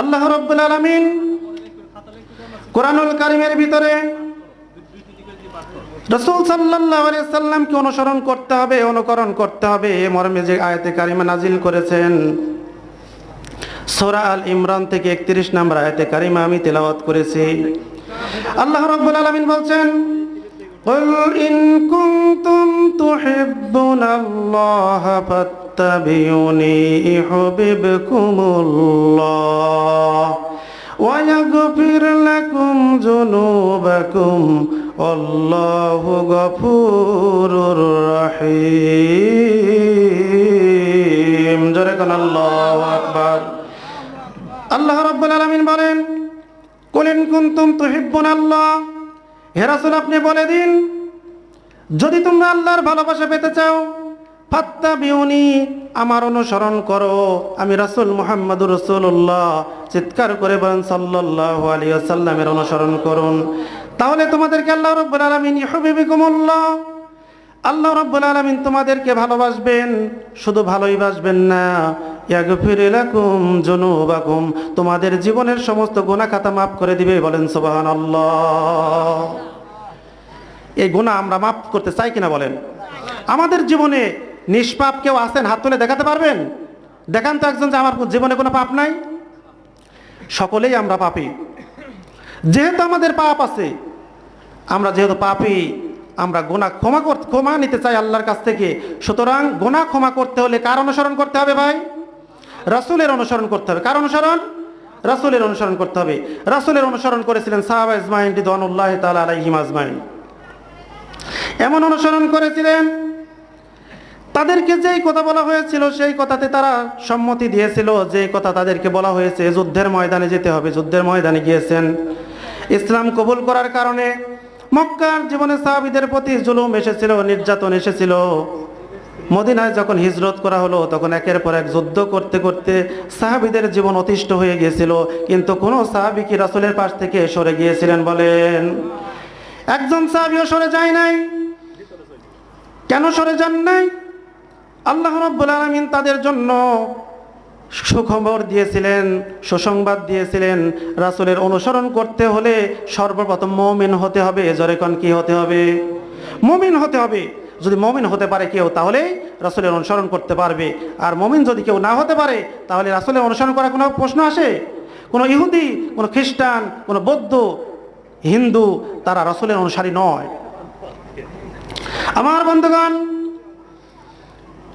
আল্লাহ রব্বুল আলমিন কোরআনুল কারিমের ভিতরে রসুল সাল্লাহ সাল্লামকে অনুসরণ করতে হবে, অনুকরণ করতে হবে। এ মর্মে যে আয়াতে কারিমা নাজিল করেছেন, সোরা আল ইমরান থেকে একত্রিশ নম্বর আয়াতে কারিমা আমি তেলাওয়াত করেছি। আল্লাহ রব্বুল আলমিন বলছেন قل إن كنتم تحبون الله فاتبعوني يحببكم الله ويغفر لكم ذنوبكم والله غفور رحيم جركن الله أكبر আল্লাহ রাব্বুল আলামিন বলেন কুলিন কুনতুম তুহিব্বুন আল্লাহ হে রাসূল, আপনি বলে দিন, যদি তোমরা আল্লাহর ভালোবাসা পেতে চাও ফাত্তা বিউনি আমার অনুসরণ করো। আমি রাসূল মোহাম্মদুর রসুল্লাহ চিৎকার করে বলেন সাল্লাহ আলিয়া সাল্লামের অনুসরণ করুন। তাহলে তোমাদেরকে আল্লাহ রব্বুল আলামিন ইউহিব্বুকুমুল্লাহ আল্লাহ রাব্বুল আলামিন তোমাদেরকে ভালোবাসবেন, শুধু ভালোই বাসবেন না। ইয়াগফির লাকুম যুনুবাকুম, তোমাদের জীবনের সমস্ত গুনাহ খাতা মাফ করে দিবে বলেন সুবহানাল্লাহ। এই গুনাহ আমরা মাফ করতে চাই কিনা বলেন? আমাদের জীবনে নিষ্পাপ কেউ আছেন, হাত তুলে দেখাতে পারবেন? দেখান তো একজন যে আমার জীবনে কোনো পাপ নাই। সকলেই আমরা পাপি। যেহেতু আমাদের পাপ আছে, আমরা যেহেতু পাপী আমরা গোনা ক্ষমা করতে ক্ষমা নিতে চাই আল্লাহর কাছ থেকে। সুতরাং গোনা ক্ষমা করতে হলে কার অনুসরণ করতে হবে ভাই? রাসূলের অনুসরণ করতে হবে। কার অনুসরণ? রাসূলের অনুসরণ করতে হবে। রাসূলের অনুসরণ করেছিলেন সাহাবা ইসমাইল রিদওয়ানুল্লাহ তাআলা আলাইহিম আজমাইন। এমন অনুসরণ করেছিলেন, তাদেরকে যেই কথা বলা হয়েছিল, সেই কথাতে তারা সম্মতি দিয়েছিল যে কথা তাদেরকে বলা হয়েছে, যুদ্ধের ময়দানে যেতে হবে। যুদ্ধের ময়দানে গিয়েছেন। ইসলাম কবুল করার কারণে মক্কার জীবনে সাহাবিদের প্রতি জুলুম এসেছিল, নির্যাতন এসেছিল। মদিনায় যখন হিজরত করা হলো, তখন একের পর এক যুদ্ধ করতে করতে সাহাবিদের জীবন অতিষ্ঠ হয়ে গিয়েছিল। কিন্তু কোনো সাহাবি কি রাসূলের পাশ থেকে সরে গিয়েছিলেন বলেন? একজন সাহাবিও সরে যায় নাই। কেন সরে যান নাই? আল্লাহ রব্বুল আলমিন তাদের জন্য সুখবর দিয়েছিলেন, সুসংবাদ দিয়েছিলেন, রাসুলের অনুসরণ করতে হলে সর্বপ্রথম মমিন হতে হবে। জরেকন কি হতে হবে? মমিন হতে হবে। যদি মমিন হতে পারে কেউ, তাহলে রাসূলের অনুসরণ করতে পারবে। আর মমিন যদি কেউ না হতে পারে, তাহলে রাসূলের অনুসরণ করার কোনো প্রশ্ন আসে? কোনো ইহুদি, কোনো খ্রিস্টান, কোনো বৌদ্ধ, হিন্দু, তারা রাসুলের অনুসারী নয়। আমার বন্ধুগণ,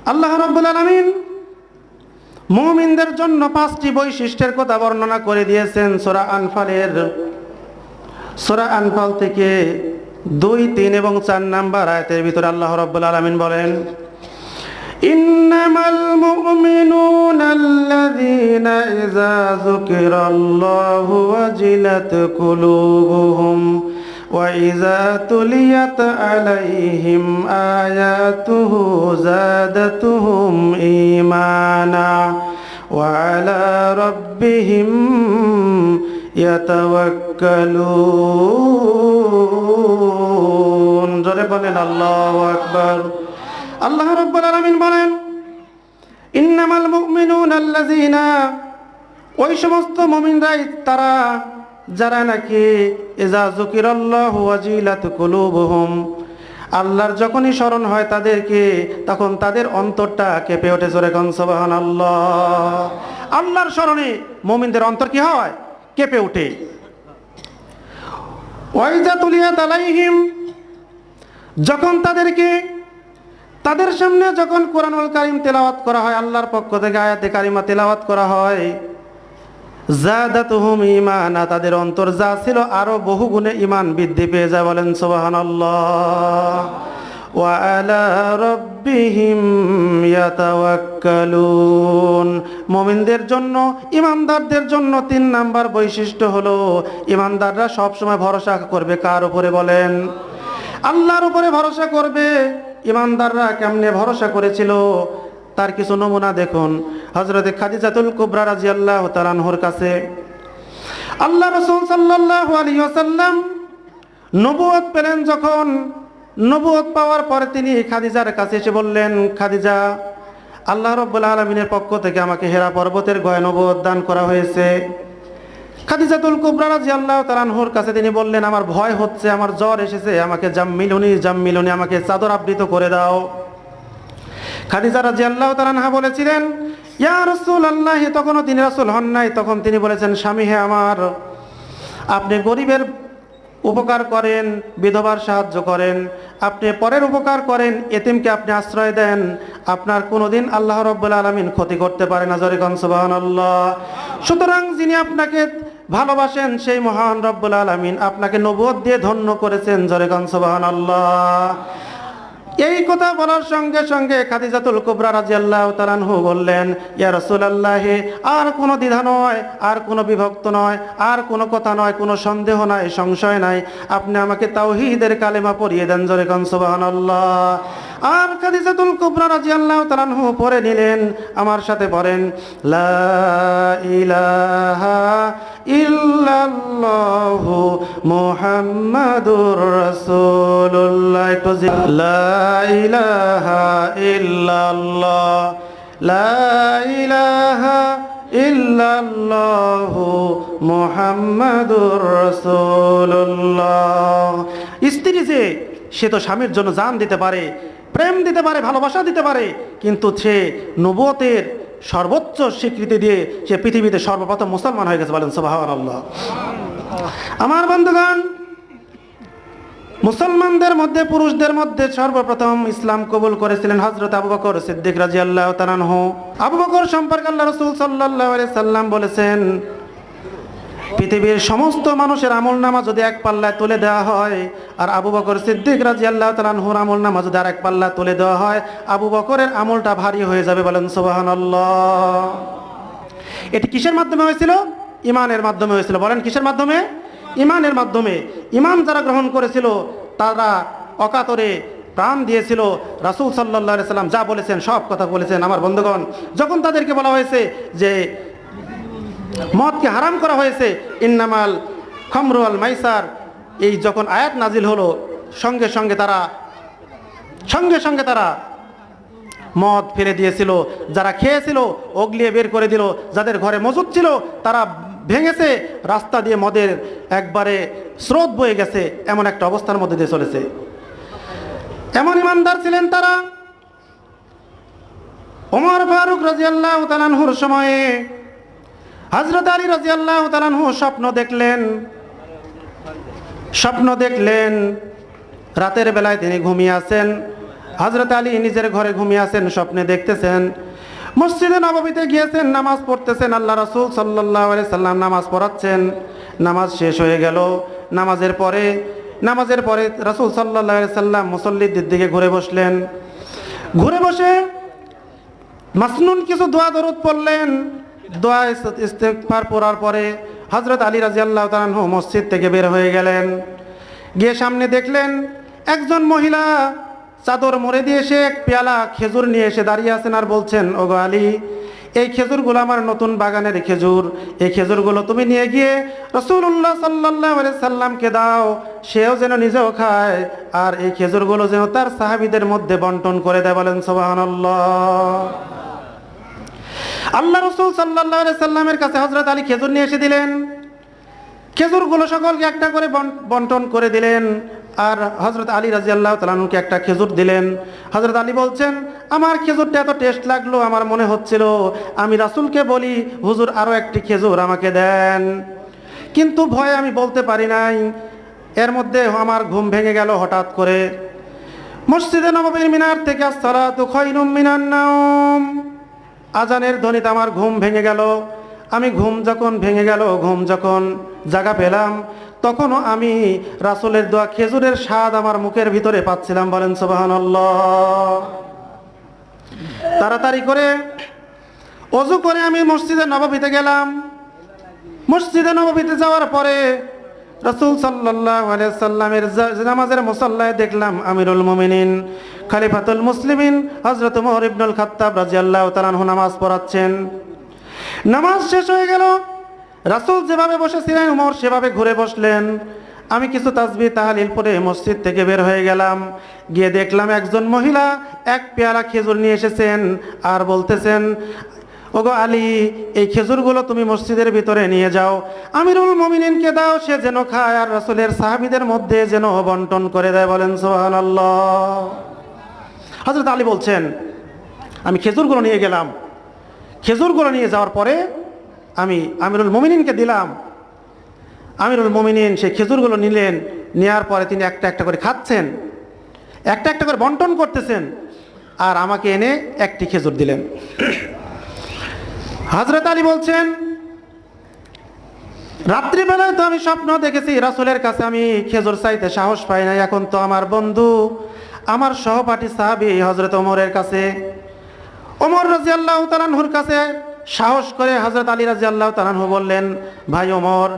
আল্লাহ রব্বুল আলমিন মুমিনদের জন্য পাঁচটি বৈশিষ্ট্যের কথা বর্ণনা করে দিয়েছেন সোরা আনফালের সোরা আনফাল থেকে দুই তিন এবং চার নাম্বার আয়াতের ভিতরে আল্লাহ রব্বুল আলমিন বলেন إنما المؤمنون الذين إذا ذكر الله وجلت قلوبهم وإذا تليت عليهم آياته زادتهم إيمانا وعلى ربهم يتوكلون জোরে বলেন আল্লাহু আকবার আল্লাহ রাব্বুল আলামিন বলেন ইন্নামাল মুমিনুন আল্লাযীনা ওই সমস্ত মুমিনরাই তারা যারা নাকি এজা আল্লাহর যখনই স্মরণ হয় তাদেরকে, তখন তাদের অন্তরটা কেঁপে ওঠে জোরে কন, সুবহানাল্লাহ। আল্লাহর স্মরণে মুমিনদের অন্তর কি হয়? কেঁপে তুলিয়া তালাইহিম যখন তাদেরকে, তাদের সামনে যখন কোরআনুল কারিম তেলাওয়াত করা হয়, আল্লাহর পক্ষ থেকে আয়াতে কারিমা তেলাওয়াত করা হয় তাদের অন্তর যা ছিল আরও বহু গুণে ইমান বৃদ্ধি পেয়ে যায় বলেন রাব্বিহিম ইয়াতাওয়াক্কালুন। জন্য ইমানদারদের জন্য তিন নাম্বার বৈশিষ্ট্য হলো ইমানদাররা সব সময় ভরসা করবে কার উপরে বলেন? আল্লাহর উপরে ভরসা করবে। ইমানদাররা কেমনে ভরসা করেছিল? তার কিছু নমুনা দেখুন। হজরতে খাদিজাতুল কুবরা রাজি আল্লাহ তালানহর কাছে, আল্লাহ রসুল সাল্লাহ আলী আসাল্লাম নবুয়ত পেলেন যখন নবুয়ত পাওয়ার পরে তিনি খাদিজার কাছে এসে বললেন, খাদিজা, আল্লাহ রব্বুল আলমিনের পক্ষ থেকে আমাকে হেরা পর্বতের গয় নবুয়ত দান করা হয়েছে। খাদিজাতুল কুবরা রাজি আল্লাহ তালানহুর কাছে তিনি বললেন, আমার ভয় হচ্ছে, আমার জ্বর এসেছে, আমাকে জাম্মিলুনি জাম্মিলুনি আমাকে চাদর আবৃত করে দাও। খাদিজা রাজি আল্লাহ তালানহা বলেছিলেন, ইয়া রসুল আল্লাহ তখনও তিনি রাসুল হন নাই। তখন তিনি বলেছেন, স্বামী, হে আমার, আপনি গরিবের উপকার করেন, বিধবার সাহায্য করেন, আপনি পরের উপকার করেন, এতিমকে আপনি আশ্রয় দেন, আপনার কোনোদিন আল্লাহ রব্বুল আলমিন ক্ষতি করতে পারে না। জরিকন সুবাহান আল্লাহ সুতরাং যিনি আপনাকে ভালোবাসেন, সেই মহান রব্বুল আলমিন আপনাকে নবুয়ত দিয়ে ধন্য করেছেন। জরিকন সুবাহান আল্লাহ এই কথা বলার সঙ্গে সঙ্গে খাদিজাতুল কুবরা রাজিয়াল্লাহ তালানহু বললেন, ইয়া রসুল আল্লাহে আর কোনো দ্বিধা নয়, আর কোনো বিভক্ত নয়, আর কোনো কথা নয়, কোনো সন্দেহ নাই, সংশয় নাই। আপনি আমাকে তাওহিদের কালেমা পড়িয়ে দেন জোরে কান, সুবহানাল্লাহ। আর খাদিজাতুল কুবরা রাজিয়াল্লাহ তালানহু পরে নিলেন, আমার সাথে পড়েন, লা ইলাহা ইল্লাল্লাহু মুহাম্মাদুর রাসূলুল্লাহ। জি- লা ইলাহা ইল্লাল্লাহ। লা ইলাহা ইল্লাল্লাহু মুহাম্মাদুর রাসূলুল্লাহ। স্ত্রী যে, সে তো স্বামীর জন্য জান দিতে পারে, প্রেম দিতে পারে, ভালোবাসা দিতে পারে, কিন্তু সে নবুয়তের সর্বোচ্চ স্বীকৃতি দিয়ে সে পৃথিবীতে সর্বপ্রথম মুসলমান হয়ে গেছে বলেন সোবাহ আল্লাহ আমার বন্ধুগণ, মুসলমানদের মধ্যে, পুরুষদের মধ্যে সর্বপ্রথম ইসলাম কবুল করেছিলেন হজরত আবু বকর সিদ্দিক রাজি আল্লাহ তালানহ আবু বকর সম্পর্কে আল্লাহ রসুল সাল্লাহ সাল্লাম বলেছেন পৃথিবীর সমস্ত মানুষের আমল নামা যদি এক পাল্লায় তুলে দেওয়া হয়, আর আবু বকর সিদ্দিক রাজি আল্লাহ তালানহুর আমল নামা যদি আর এক পাল্লা তুলে দেওয়া হয়, আবু বকরের আমলটা ভারী হয়ে যাবে বলেন সোবাহান এটি কিসের মাধ্যমে হয়েছিল? ইমানের মাধ্যমে হয়েছিল। বলেন কিসের মাধ্যমে? ইমানের মাধ্যমে। ইমান যারা গ্রহণ করেছিল, তারা অকাতরে প্রাণ দিয়েছিল। রাসুল সাল্লাহ সাল্লাম যা বলেছেন, সব কথা বলেছেন। আমার বন্ধুগণ, যখন তাদেরকে বলা হয়েছে যে মদকে হারাম করা হয়েছে। ইন্নামাল খমরু আল মাইসার। এই যখন আয়াত নাজিল হলো, সঙ্গে সঙ্গে তারা, সঙ্গে সঙ্গে তারা মদ ফেলে দিয়েছিল। যারা খেয়েছিল অগলিয়ে বের করে দিল। যাদের ঘরে মজুদ ছিল, তারা ভেঙেছে। রাস্তা দিয়ে মদের একবারে স্রোত বয়ে গেছে। এমন একটা অবস্থার মধ্যে দিয়ে চলেছে। এমন ইমানদার ছিলেন তারা। ওমর ফারুক রাজিয়াল্লাহ তালানহুর সময়ে হজরত আলী রাজিয়াল্লাহ তালানহু স্বপ্ন দেখলেন। স্বপ্ন দেখলেন। রাতের বেলায় তিনি ঘুমিয়ে আছেন। হজরত আলী নিজের ঘরে ঘুমিয়ে আছেন, স্বপ্নে দেখতেছেন। মসজিদে নবমীতে গিয়েছেন, নামাজ পড়তেছেন। আল্লাহ রসুল সাল্লাহ সাল্লাম নামাজ পড়াচ্ছেন। নামাজ শেষ হয়ে গেল। নামাজের পরে নামাজের পরে রসুল সাল্লাহ সাল্লাম মুসল্লিদের দিকে ঘুরে বসলেন। ঘুরে বসে মাসনুন কিছু দোয়া দরুদ পড়লেন। দোয়া ইস্ত- ইস্তেগফার পড়ার পরে হজরত আলী রাজিয়াল্লাহ তালানহু মসজিদ থেকে বের হয়ে গেলেন। গিয়ে সামনে দেখলেন একজন মহিলা চাদর মরে দিয়ে এসে এক পেয়ালা খেজুর নিয়ে এসে দাঁড়িয়ে আছেন আর বলছেন, ওগো আলী, এই খেজুরগুলো আমার নতুন বাগানের খেজুর। এই খেজুরগুলো তুমি নিয়ে গিয়ে রসুল্লাহ সাল্লাহ সাল্লামকে দাও। সেও যেন নিজেও খায় আর এই খেজুরগুলো যেন তার সাহাবিদের মধ্যে বন্টন করে দেয়। বলেন সোবাহান আল্লাহ রসুল সাল্লাহ সাল্লামের কাছে হজরত আলী খেজুর নিয়ে এসে দিলেন। খেজুর খেজুরগুলো সকলকে একটা করে বন- বন্টন করে দিলেন। আর হজরত আলী রাজি আল্লাহ তালুকে একটা খেজুর দিলেন। হজরত আলী বলছেন, আমার খেজুরটা এত টেস্ট লাগল, আমার মনে হচ্ছিল, আমি রাসুলকে বলি, হুজুর আরও একটি খেজুর আমাকে দেন। কিন্তু ভয়ে আমি বলতে পারি নাই। এর মধ্যে আমার ঘুম ভেঙে গেল হঠাৎ করে। মসজিদে নববীর মিনার থেকে আসসালাতু মিনান নাওম। আজানের ধ্বনিতে আমার ঘুম ভেঙে গেল। আমি ঘুম যখন ভেঙে গেল, ঘুম যখন জায়গা পেলাম, তখনও আমি রাসুলের দোয়া খেজুরের স্বাদ আমার মুখের ভিতরে পাচ্ছিলাম বলেন সোবাহান তাড়াতাড়ি করে অজু করে আমি মসজিদে নববীতে গেলাম। মসজিদে নববীতে যাওয়ার পরে রসুল সাল্লামের নামাজের মুসাল্লায় দেখলাম আমিরুল মোমিনিন, খালিফাতুল মুসলিমিন হজরত মোহর ইবনুল খাত্তাব রাজিয়াল্লাহ তালানহু নামাজ পড়াচ্ছেন। নামাজ শেষ হয়ে গেল। রাসুল যেভাবে বসেছিলেন, উমর সেভাবে ঘুরে বসলেন। আমি কিছু তাজবি তাহালিল পরে মসজিদ থেকে বের হয়ে গেলাম। গিয়ে দেখলাম একজন মহিলা এক পেয়ালা খেজুর নিয়ে এসেছেন আর বলতেছেন ওগো আলী, এই খেজুরগুলো তুমি মসজিদের ভিতরে নিয়ে যাও। আমিরুল মমিনিনকে দাও, সে যেন খায় আর রাসূলের সাহাবীদের মধ্যে যেন বন্টন করে দেয় বলেন সুবহানাল্লাহ। হযরত আলী বলছেন, আমি খেজুরগুলো নিয়ে গেলাম। খেজুরগুলো নিয়ে যাওয়ার পরে আমি আমিরুল মমিনিনকে দিলাম। আমিরুল মমিনিন সেই খেজুরগুলো নিলেন নেওয়ার পরে তিনি একটা একটা করে খাচ্ছেন, একটা একটা করে বন্টন করতেছেন, আর আমাকে এনে একটি খেজুর দিলেন। হজরত আলী বলছেন, রাত্রিবেলায় তো আমি স্বপ্ন দেখেছি, রাসুলের কাছে আমি খেজুর চাইতে সাহস পাই না এখন তো আমার বন্ধু, আমার সহপাঠী সাহাবি হজরত ওমরের কাছে, ওমর রাজি আল্লাহ তালানহুর কাছে সাহস করে হজরত আলী রাজি আল্লাহ তালানহু বললেন, ভাই ওমর,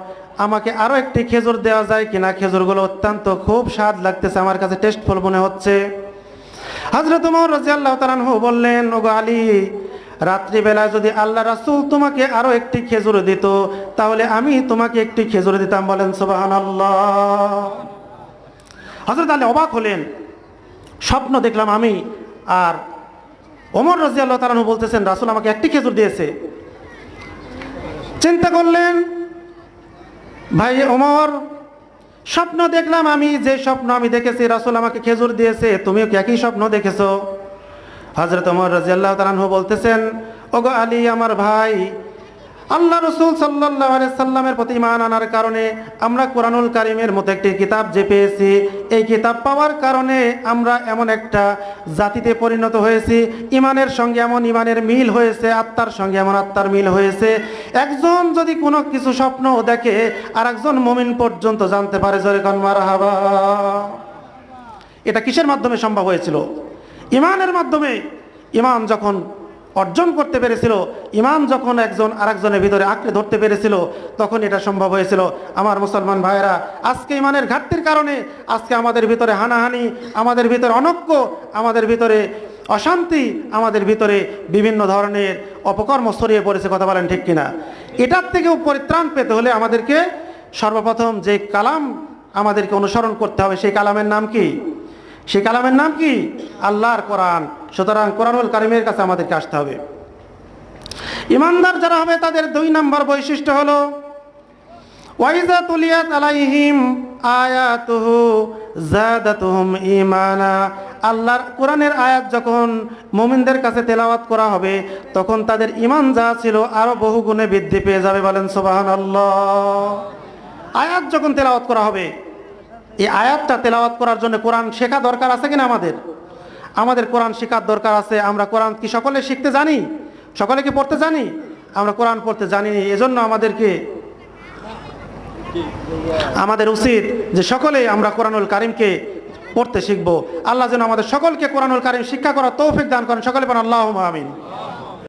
আমাকে আরও একটি খেজুর দেওয়া যায় কিনা? খেজুরগুলো অত্যন্ত খুব স্বাদ লাগতেছে, আমার কাছে টেস্টফুল মনে হচ্ছে। হজরত ওমর রাজি আল্লাহ তালানহু বললেন, ওগো আলী রাত্রিবেলায় যদি আল্লাহ রাসুল তোমাকে আরও একটি খেজুর দিত, তাহলে আমি তোমাকে একটি খেজুর দিতাম, বলেন সুবাহান আল্লাহ হজরত আলী অবাক হলেন, স্বপ্ন দেখলাম আমি, আর ওমর রাজি আল্লাহ তালানহু বলতেছেন, রাসূল আমাকে একটি খেজুর দিয়েছে। চিন্তা করলেন, ভাই ওমর, স্বপ্ন দেখলাম আমি, যে স্বপ্ন আমি দেখেছি, রাসুল আমাকে খেজুর দিয়েছে, তুমিও কি একই স্বপ্ন দেখেছ? হজরত ওমর রাজিয়াল্লাহ তালানহু বলতেছেন, ওগো আলী, আমার ভাই, আল্লাহ রসুল সাল্লাহ সাল্লামের প্রতি ইমান আনার কারণে আমরা কোরআনুল কারিমের মতো একটি কিতাব যে পেয়েছি, এই কিতাব পাওয়ার কারণে আমরা এমন একটা জাতিতে পরিণত হয়েছি ইমানের সঙ্গে এমন ইমানের মিল হয়েছে, আত্মার সঙ্গে এমন আত্মার মিল হয়েছে। একজন যদি কোনো কিছু স্বপ্ন দেখে আর একজন মমিন পর্যন্ত জানতে পারে, জরে কনমার হাবা এটা কিসের মাধ্যমে সম্ভব হয়েছিল? ইমানের মাধ্যমে ইমান যখন অর্জন করতে পেরেছিল ইমান যখন একজন আরেকজনের ভিতরে আঁকড়ে ধরতে পেরেছিল, তখন এটা সম্ভব হয়েছিল। আমার মুসলমান ভাইয়েরা, আজকে ইমানের ঘাটতির কারণে আজকে আমাদের ভিতরে হানাহানি, আমাদের ভিতরে অনক্য, আমাদের ভিতরে অশান্তি, আমাদের ভিতরে বিভিন্ন ধরনের অপকর্ম ছড়িয়ে পড়েছে, কথা বলেন ঠিক কিনা? এটার থেকেও পরিত্রাণ পেতে হলে আমাদেরকে সর্বপ্রথম যে কালাম আমাদেরকে অনুসরণ করতে হবে, সেই কালামের নাম কি? সেই কালামের নাম কি? আল্লাহর কোরআন। সুতরাং কোরআনুল কারিমের কাছে আমাদেরকে আসতে হবে। ইমানদার যারা হবে, তাদের দুই নম্বর বৈশিষ্ট্য হলো, ওয়াইজা তুলিয়াত আলাইহিম আয়াতুহু জাদাতুহুম ঈমানা। আল্লাহর কোরআনের আয়াত যখন মুমিনদের কাছে তেলাওয়াত করা হবে, তখন তাদের ঈমান যা ছিল আরও বহু গুণে বৃদ্ধি পেয়ে যাবে বলেন সুবহানাল্লাহ। আয়াত যখন তেলাওয়াত করা হবে এই আয়াতটা তেলাওয়াত করার জন্য কোরআন শেখা দরকার আছে কিনা আমাদের? আমাদের কোরআন শেখার দরকার আছে, আমরা কোরআন কি সকলে শিখতে জানি? সকলে কি পড়তে জানি? আমরা কোরআন পড়তে জানি এজন্য আমাদেরকে আমাদের উচিত যে সকলেই আমরা কোরআনুল কারিমকে পড়তে শিখব। আল্লাহ যেন আমাদের সকলকে কোরআনুল কারিম শিক্ষা করার তৌফিক দান করেন। সকলে পান আল্লাহ আমিন।